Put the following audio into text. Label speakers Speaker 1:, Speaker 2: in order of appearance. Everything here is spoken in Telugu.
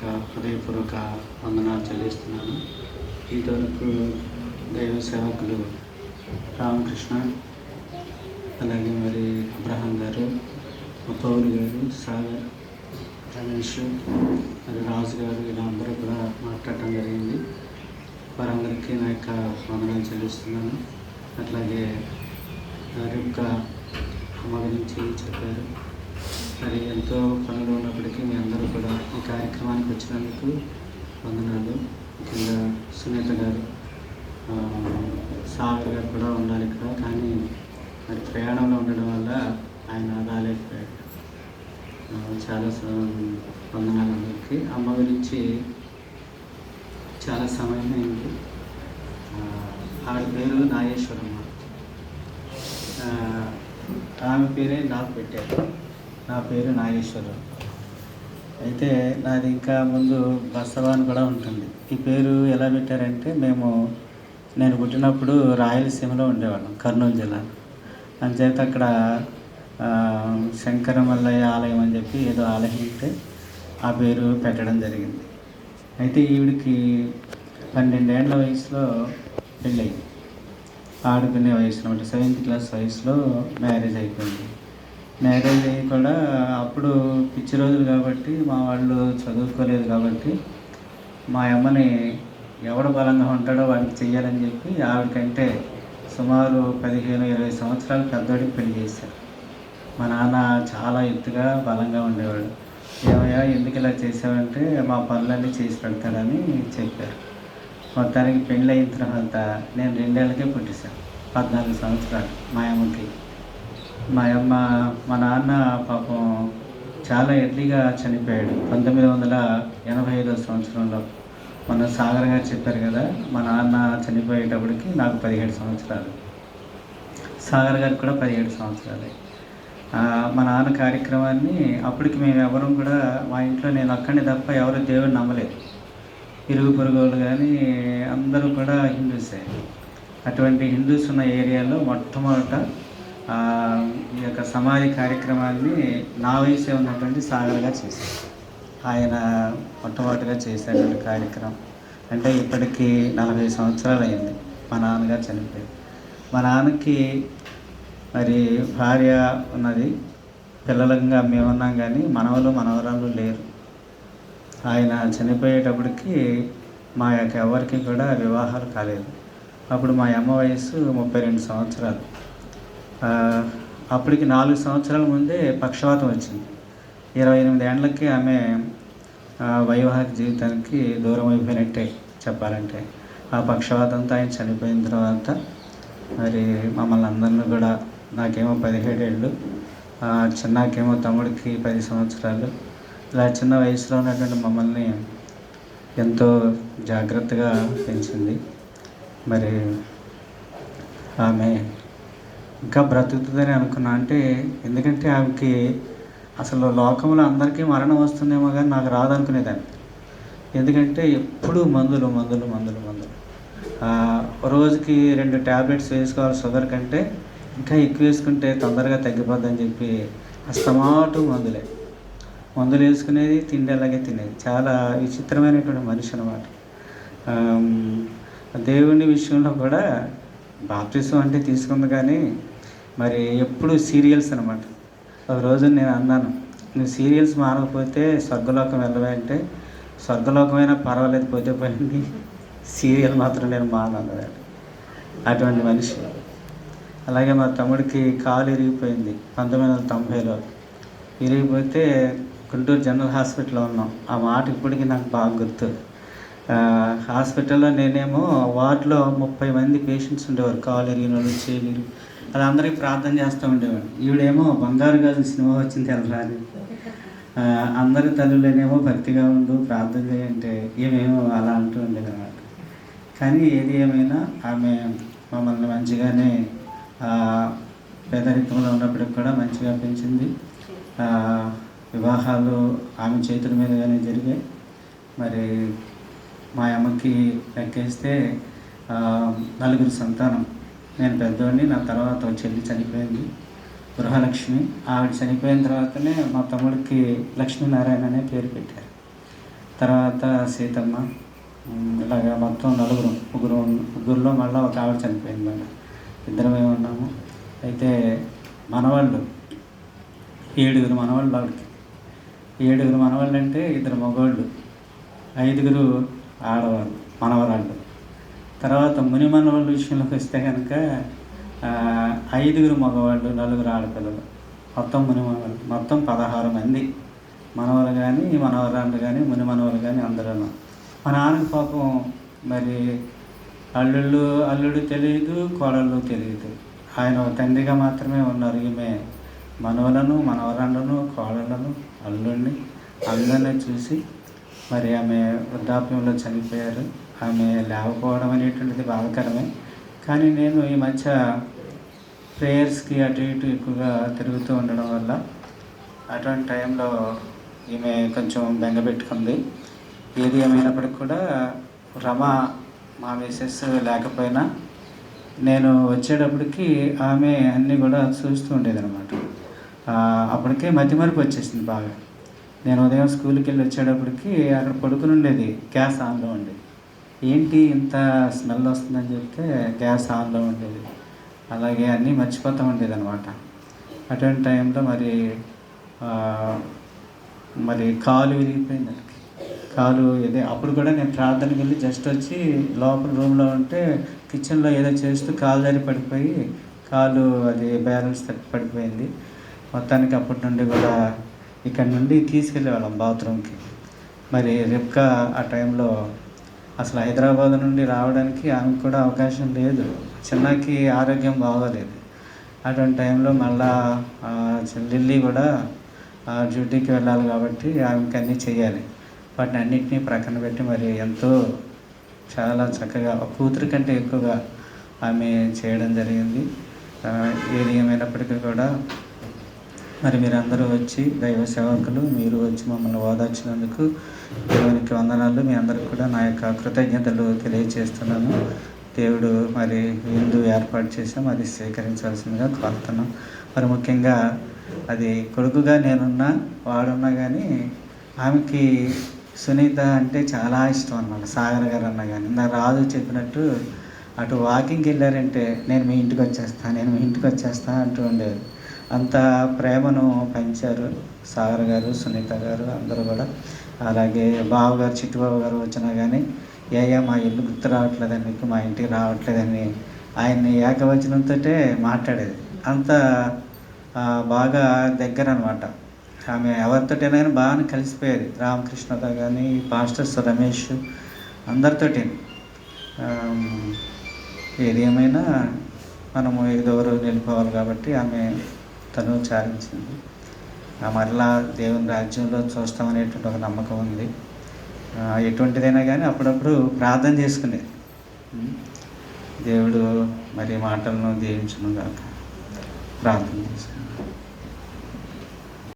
Speaker 1: యొక్క హృదయపూర్వక వందనాలు చెల్లిస్తున్నాను. ఇంతవరకు దైవ సేవకులు రామకృష్ణ అలాగే మరి అబ్రహాం గారు పౌరు గారు సాగర్ రమేష్ మరి రాజు గారు వీళ్ళందరూ కూడా మాట్లాడటం జరిగింది. వారందరికీ నా యొక్క వందనాలు చెల్లిస్తున్నాను. అట్లాగే రిబ్కా అమ్మ గురించి చెప్పారు. మరి ఎంతో పనులు ఉన్నప్పటికీ మీ అందరూ కూడా ఈ కార్యక్రమానికి వచ్చినందుకు వందనాలు. ముఖ్యంగా సునీత గారు ఆ, సాగర్ గారు కూడా ఉండాలి ఇక్కడ కానీ మరి ప్రయాణంలో ఉండడం వల్ల ఆయన రాలేకపోయాడు చాలా వందనాలు అందరికీ. అమ్మ గురించి చాలా సమయం అయింది. ఆవిడ పేరు నాగేశ్వరమ్మ. ఆమె పేరే నాకు పెట్టారు. నా పేరు నాగేశ్వరరావు. అయితే నాది ఇంకా ముందు బసవాన్ కూడా ఉంటుంది. ఈ పేరు ఎలా పెట్టారంటే మేము నేను పుట్టినప్పుడు రాయలసీమలో ఉండేవాళ్ళం కర్నూలు జిల్లా. అంచేత అక్కడ శంకరమల్లయ్య ఆలయం అని చెప్పి ఏదో ఆలయం ఉంటే ఆ పేరు పెట్టడం జరిగింది. అయితే ఈవిడికి పన్నెండేళ్ళ వయసులో పెళ్ళయింది. ఆడుకునే వయసులో అంటే సెవెంత్ క్లాస్ వయసులో మ్యారేజ్ అయిపోయింది. మ్యారేజ్ అయ్యి కూడా అప్పుడు పిచ్చి రోజులు కాబట్టి మా వాళ్ళు చదువుకోలేదు కాబట్టి మా అమ్మని ఎవడు బలంగా ఉంటాడో వాడికి చెయ్యాలని చెప్పి ఆవిడకంటే సుమారు పదిహేను ఇరవై సంవత్సరాలు పెద్దోడికి పెళ్ళి చేశారు. మా నాన్న చాలా ఎత్తుగా బలంగా ఉండేవాడు. ఏమయ్యా ఎందుకు ఇలా చేసావంటే మా పనులన్నీ చేసి పెడతాడని చెప్పారు. మొత్తానికి పెళ్ళి అయిన తర్వాత నేను రెండేళ్ళకే పుట్టేశాను. పద్నాలుగు సంవత్సరాలు మా అమ్మకి. మా అమ్మ మా నాన్న పాపం చాలా ఎర్లీగా చనిపోయాడు. పంతొమ్మిది వందల ఎనభై ఐదో సంవత్సరంలో. మన సాగర్ గారు చెప్పారు కదా మా నాన్న చనిపోయేటప్పటికి నాకు పదిహేడు సంవత్సరాలు. సాగర్ గారికి కూడా పదిహేడు సంవత్సరాలే. మా నాన్న కార్యక్రమాన్ని అప్పటికి మేము ఎవరం కూడా మా ఇంట్లో నేను అక్కడిని తప్ప ఎవరు దేవుడిని నమ్మలేదు. ఇరుగు పొరుగు కానీ అందరూ కూడా హిందూసే. అటువంటి హిందూస్ ఉన్న ఏరియాలో మొట్టమొదట ఈ యొక్క సమాధి కార్యక్రమాన్ని నా వయసే ఉన్నటువంటి సాగర్ గారు చేశారు. ఆయన మొట్టమొదటిగా చేసేటువంటి కార్యక్రమం. అంటే ఇప్పటికీ నలభై సంవత్సరాలు అయింది మా నాన్నగారు చనిపోయి. మా నాన్నకి మరి భార్య ఉన్నది పిల్లలంగా మేమున్నాం కానీ మనవలు మనవరాలు లేరు. ఆయన చనిపోయేటప్పటికి మా యొక్క ఎవరికి కూడా వివాహాలు కాలేదు. అప్పుడు మా అమ్మ వయసు ముప్పై రెండు సంవత్సరాలు. అప్పటికి నాలుగు సంవత్సరాల ముందే పక్షవాతం వచ్చింది. ఇరవై ఎనిమిది ఏండ్లకి ఆమె వైవాహిక జీవితానికి దూరం అయిపోయినట్టే చెప్పాలంటే. ఆ పక్షవాతంతో ఆయన చనిపోయిన తర్వాత మరి మమ్మల్ని అందరిని కూడా నాకేమో పదిహేడు ఏళ్ళు తమ్ముడికి పది సంవత్సరాలు. ఇలా చిన్న వయసులో ఉన్నటువంటి మమ్మల్ని ఎంతో జాగ్రత్తగా పెంచింది. మరి ఆమె ఇంకా బ్రతుకుతుందని అనుకున్నా. అంటే ఎందుకంటే ఆమెకి అసలు లోకంలో అందరికీ మరణం వస్తుందేమో కానీ నాకు రాదనుకునేదాన్ని. ఎందుకంటే ఎప్పుడు మందులు మందులు మందులు మందులు. రోజుకి రెండు ట్యాబ్లెట్స్ వేసుకోవాలి షుగర్ కంటే ఇంకా ఎక్కువ వేసుకుంటే తొందరగా తగ్గిపోద్దని చెప్పి అస్తమాటు మందులే. మందులు వేసుకునేది తిండి అలాగే తినేది. చాలా విచిత్రమైనటువంటి మనిషి అనమాట దేవుని విషయంలో కూడా బాప్తిసం అంటే తీసుకుంది కానీ మరి ఎప్పుడు సీరియల్స్ అనమాట ఒక రోజు నేను అన్నాను నువ్వు సీరియల్స్ మారకపోతే స్వర్గలోకం వెళ్ళవే అంటే స్వర్గలోకమైనా పర్వాలేదు పోతే పోయింది సీరియల్ మాత్రం నేను మానను అటువంటి మనిషి. అలాగే మా తమ్ముడికి కాలు ఇరిగిపోయింది పంతొమ్మిది వందల తొంభైలో. ఇరిగిపోతే గుంటూరు జనరల్ హాస్పిటల్లో ఉన్నాం. ఆ మాట ఇప్పటికీ నాకు బాగా గుర్తు. హాస్పిటల్లో నేనేమో వార్డులో ముప్పై మంది పేషెంట్స్ ఉండేవారు. కాలు ఇరిగిన వాళ్ళు చేయలేరు అది అందరికీ ప్రార్థన చేస్తూ ఉండేవాడు. ఈవిడేమో బంగారు గాజు సినిమా వచ్చింది తెలరాని అందరి తల్లులేనేమో భక్తిగా ఉండు ప్రార్థన చేయంటే ఏమేమో అలా అంటూ ఉండేది అనమాట కానీ ఏది ఏమైనా ఆమె మమ్మల్ని మంచిగానే పేదరికంలో ఉన్నప్పటికి కూడా మంచిగా పెంచింది. వివాహాలు ఆమె చేతుల మీదుగానే జరిగాయి. మరి మా అమ్మకి లెక్కేస్తే నలుగురు సంతానం. నేను పెద్దవాడిని నా తర్వాత చెల్లి చనిపోయింది గృహలక్ష్మి. ఆవిడ చనిపోయిన తర్వాతనే మా తమ్ముడికి లక్ష్మీనారాయణ అనే పేరు పెట్టారు. తర్వాత సీతమ్మ ఇలాగా మొత్తం నలుగురు ముగ్గురు ముగ్గురులో మళ్ళీ ఒక ఆవిడ చనిపోయింది మళ్ళీ ఇద్దరమే ఉన్నాము. అయితే మనవాళ్ళు ఏడుగురు మనవాళ్ళు ఆవిడకి. ఏడుగురు మనవాళ్ళు అంటే ఇద్దరు మగవాళ్ళు ఐదుగురు ఆడవాళ్ళు మనవరాళ్ళు. తర్వాత మునిమనవాళ్ళ విషయంలోకి వస్తే కనుక ఐదుగురు మగవాళ్ళు నలుగురు ఆడపిల్లలు. మొత్తం మునిమనవాళ్ళు మొత్తం పదహారు మంది. మనవలు కానీ మనవరాళ్ళు కానీ మునిమనవలు కానీ అందరూ మా నాన్నకి పాపం మరి అల్లుళ్ళు అల్లుడు తెలియదు కోడళ్ళు తెలియదు ఆయన తండ్రిగా మాత్రమే ఉన్నారు. ఈమె మనవలను మనవరాళ్ళను కోడళ్ళను అల్లుడిని అందరినీ చూసి మరి ఆమె వృద్ధాప్యంలో చనిపోయారు. ఆమె లేకపోవడం అనేటువంటిది బాధాకరమే. కానీ నేను ఈ మధ్య ప్రేయర్స్కి అటు ఇటు ఎక్కువగా తిరుగుతూ ఉండడం వల్ల అటువంటి టైంలో ఈమె కొంచెం బెంగపెట్టుకుంది ఏది ఏమైనప్పటికి కూడా రమ మా మిసెస్ లేకపోయినా నేను వచ్చేటప్పటికి ఆమె అన్నీ కూడా చూస్తూ ఉండేదన్నమాట. అప్పటికే మతి మరపు వచ్చేసింది బాగా. నేను ఉదయం స్కూల్కి వెళ్ళి వచ్చేటప్పటికి అక్కడ పడుకుని ఉండేది గ్యాస్ ఆన్లో ఉండేది ఏంటి ఇంత స్మెల్ వస్తుందని చెప్తే గ్యాస్ ఆన్లో ఉండేది. అలాగే అన్నీ మర్చిపోతూ ఉండేది అనమాట అటువంటి టైంలో మరి మరి కాలు విరిగిపోయింది అక్కడికి. కాలు ఇదే అప్పుడు కూడా నేను ప్రార్థనకి వెళ్ళి జస్ట్ వచ్చి లోపల రూమ్లో ఉంటే కిచెన్లో ఏదో చేస్తూ కాలు దారి పడిపోయి కాలు అది బ్యాలెన్స్ తప్పి పడిపోయింది. మొత్తానికి అప్పటి నుండి కూడా ఇక్కడ నుండి తీసుకెళ్ళేవాళ్ళం బాత్రూమ్కి. మరి రిప్కా ఆ టైంలో అసలు హైదరాబాద్ నుండి రావడానికి ఆమెకు కూడా అవకాశం లేదు. చిన్నకి ఆరోగ్యం బాగోలేదు. అటువంటి టైంలో మళ్ళా లిల్లీ కూడా డ్యూటీకి వెళ్ళాలి కాబట్టి ఆమెకి అన్నీ చేయాలి వాటిని అన్నింటినీ ప్రక్కన పెట్టి మరి ఎంతో చాలా చక్కగా ఒక కూతురు కంటే ఎక్కువగా ఆమె చేయడం జరిగింది. ఏది ఏమైనప్పటికీ కూడా మరి మీరందరూ వచ్చి దైవ సేవకులు మీరు వచ్చి మమ్మల్ని ఓదార్చినందుకు దేవునికి వందనాలు. మీ అందరికి కూడా నా యొక్క కృతజ్ఞతలు తెలియజేస్తున్నాను. దేవుడు మరి విందు ఏర్పాటు చేసాం అది స్వీకరించాల్సిందిగా కోరుతున్నాం. మరి ముఖ్యంగా అది కొడుకుగా నేనున్నా వాడున్నా కానీ ఆమెకి సునీత అంటే చాలా ఇష్టం అన్నమాట. సాగర్ గారు అన్న కానీ నా రాజు చెప్పినట్టు అటు వాకింగ్కి వెళ్ళారంటే నేను మీ ఇంటికి వచ్చేస్తాను నేను మీ ఇంటికి వచ్చేస్తా అంటూ ఉండేది. అంత ప్రేమను పంచారు సాగర్ గారు సునీత గారు అందరూ కూడా. అలాగే బావ గారు చిట్టుబాబు గారు వచ్చినా కానీ ఏయా మా ఇల్లు గుర్తు రావట్లేదని మీకు మా ఇంటికి రావట్లేదని ఆయన్ని ఏకవచనంతో మాట్లాడేది. అంత బాగా దగ్గర అనమాట ఆమె ఎవరితోటైనా బాగా కలిసిపోయేది. రామకృష్ణతో కానీ పాస్టర్స్ రమేష్ అందరితోటి. ఏది ఏమైనా మనము ఎదురు నిలిపోవాలి కాబట్టి ఆమె తను చాలించింది. ఆ మరలా దేవుని రాజ్యంలో చూస్తామనేటువంటి ఒక నమ్మకం ఉంది. ఎటువంటిదైనా కానీ అప్పుడప్పుడు ప్రార్థన చేసుకునేది దేవుడు మరి మాటలను దీవించను కాక ప్రార్థన చేసుకున్నాను